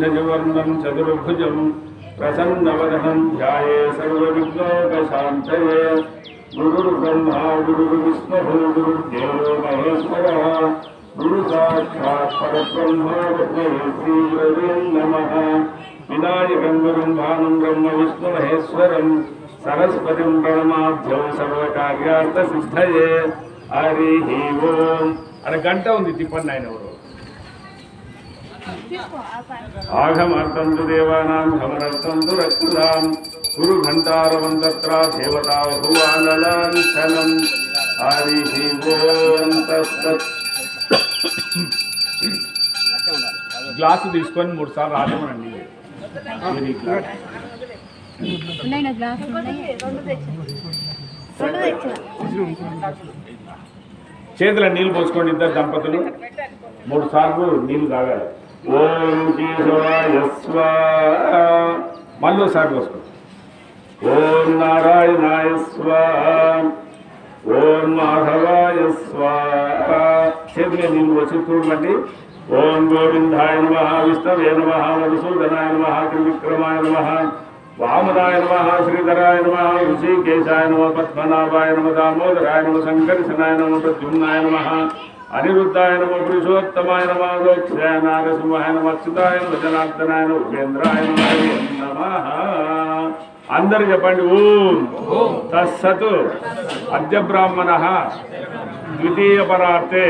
सजवर्णं चतुर्भुजं प्रसन्नवदनं ध्याये सर्वविघ्नोपशान्तये गुरुर्ब्रह्मा गुरुर्विष्णुः गुरुर्देवो महेश्वरः गुरुसाक्षात् परब्रह्मा विष्णुः श्रीगुरवे नमः विनायकं गुरुं भानुं ब्रह्म గురుం సరస్వతిం పరమాధ్యం సర్వకార్యార్థ సిద్ధయే హరి ఓం. అర గంట ఉంది తిప్పండి ఆయన ఎవరు. ఆఘమర్థం తు దేవానాం ఘమనర్థం తు రక్తులాం గురు ఘంటారవం తత్ర దేవతా భువానలాంఛనం హరి ఓం తత్సత్ గ్లాసు. తీసుకొని మూడు సార్లు రాజమనండి ఉన్నాయి గ్లాస్ ఉన్నాయి? చేతిలో నీళ్ళు పోసుకోండి ఇద్దరు దంపతులు. మూడు సార్లు నీళ్ళు తాగాలి. ఓం మళ్ళీ ఒకసారి పోసుకో. ఓం నారాయణాయ ఓం మాధవాయ స్వాహ చేతిలో నీళ్ళు వచ్చి చూడండి ఓం గోవిందాయ నమ విష్ణవే నమ మధుసూదనాయ నమ త్రివిక్రమాయ నమ. వామనాయ నమ శ్రీధరాయ నమ ఋషికేశాయ నమ పద్మనాభాయ నమ దామోదరాయ నమ సంకర్షణాయ నమ ప్రద్యుమ్నాయ నమ అనిరుద్ధాయ నమ పురుషోత్తమాయ నమ లోక్ష్యాయ నారసింహాయ నమ అచ్యుతాయ నమ జనార్దనాయ నమ ఉపేంద్రాయ నమ అందరు చెప్పండి ఓం. తస్సత్. అద్య బ్రాహ్మణ ద్వితీయ పరార్థే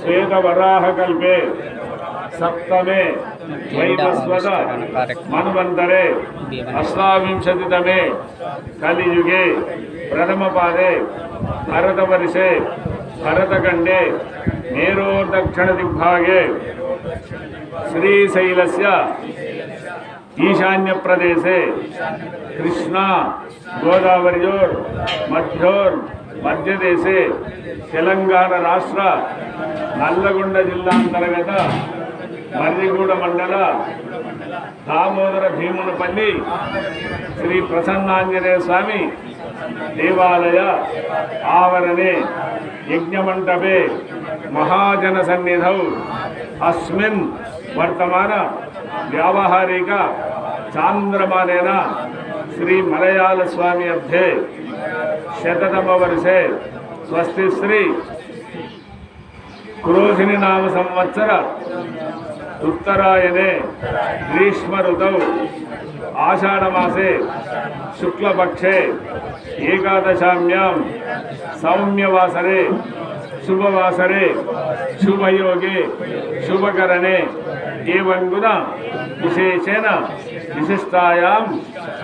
శ్వేతవరాహకల్పే సప్తమే ಸಪ್ತಮೇ ವೈಭಸ್ವದ ಮನ್ವಂತರೆ ಅಷ್ಟಾವಿಂಶತಿ ಅಷ್ಟಾವಿಂಶತಿತಮೆ ಕಲಿಯುಗೆ ಪ್ರಥಮ ಪಾದೆ ಭರತ ಪರಿಷೆ ಭರತ ಕಂಡೆ ನೇರೋ ದಕ್ಷಿಣ ದಿಗ್ಭಾಗೆ. ಶ್ರೀಶೈಲಸ್ಯ, ಈಶಾನ್ಯ ಪ್ರದೇಶ. ಕೃಷ್ಣ ಗೋದಾವರಿಯೋರ್ ಮಧ್ಯೋರ್, ಮಧ್ಯದೇಶ. ತೆಲಂಗಾಣ ರಾಷ್ಟ್ರ, ನಲ್ಲಗೊಂಡ ಜಿಲ್ಲಾಂತರ್ಗತ మర్రిగూడ మండల దామోదర భీమునపల్లి శ్రీ ప్రసన్నాంజనేయ స్వామి దేవాలయ ఆవరణే యజ్ఞమంటపే మహాజన సన్నిధౌ. అస్మిన్ వర్తమాన వ్యావహారిక చాంద్రమానేన శ్రీ మలయాళ స్వామి అర్థే శతతమ వర్షే స్వస్తి శ్రీ. క్రోధిని నామ సంవత్సర ఉత్తరాయణే గ్రీష్మ ఋతౌ ఆషాఢమాసే శుక్లపక్షే ఏకాదశామ్యాం సౌమ్యవాసరే శుభవాసరే శుభయోగే శుభకరణే ఏవంగున విశేషేణ విశిష్టాయాం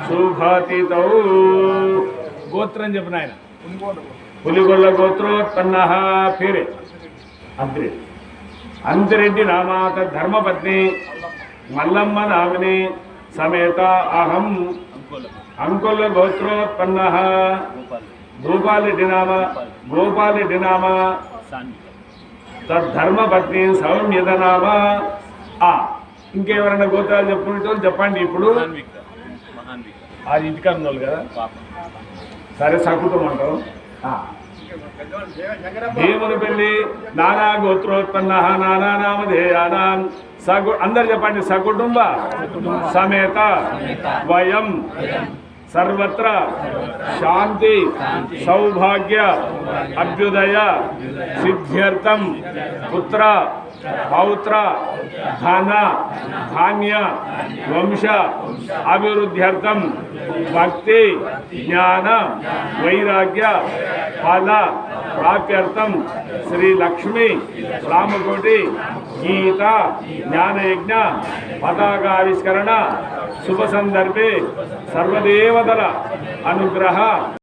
శుభాతీతౌ. గోత్రం చెప్పిన ఆయన పులిగొల్ల గోత్రోత్పన్న పేరే. అంత్రి అంతిరెడ్డి నామాత ధర్మపత్ని మల్లమ్మ నామిని సమేత అహం. అంకొల్ల గోత్రోత్పన్న. భూపాలరెడ్డి నామ గోపాలరెడ్డి నామ. తద్ధర్మపత్ని సౌమ్యత నామ. ఆ ఇంకెవరైనా గోత్రాలు చెప్పుకుంటే చెప్పండి ఇప్పుడు. అది ఇంటికాడ ఉన్నోళ్ళు కదా. సరే సకుటం అంటాం. భీముని పెళ్ళి నానా గోత్రోత్పన్న నానా నామధేయానాం. సగు అందరు చెప్పండి సకుటుంబ సమేత. వయం. सर्वत्र शांति, सौभाग्य, अभ्युदय सिद्ध्यर्थम पुत्र, पौत्र, धन, धान्य, वंश अभिवृद्ध्यर्थम भक्ति, ज्ञान, वैराग्य, फल प्राप्यर्थम श्री लक्ष्मी, रामकोटि గీత జ్ఞానయజ్ఞ పతాకావిష్కరణ శుభ సందర్భే సర్వదేవతల అనుగ్రహ.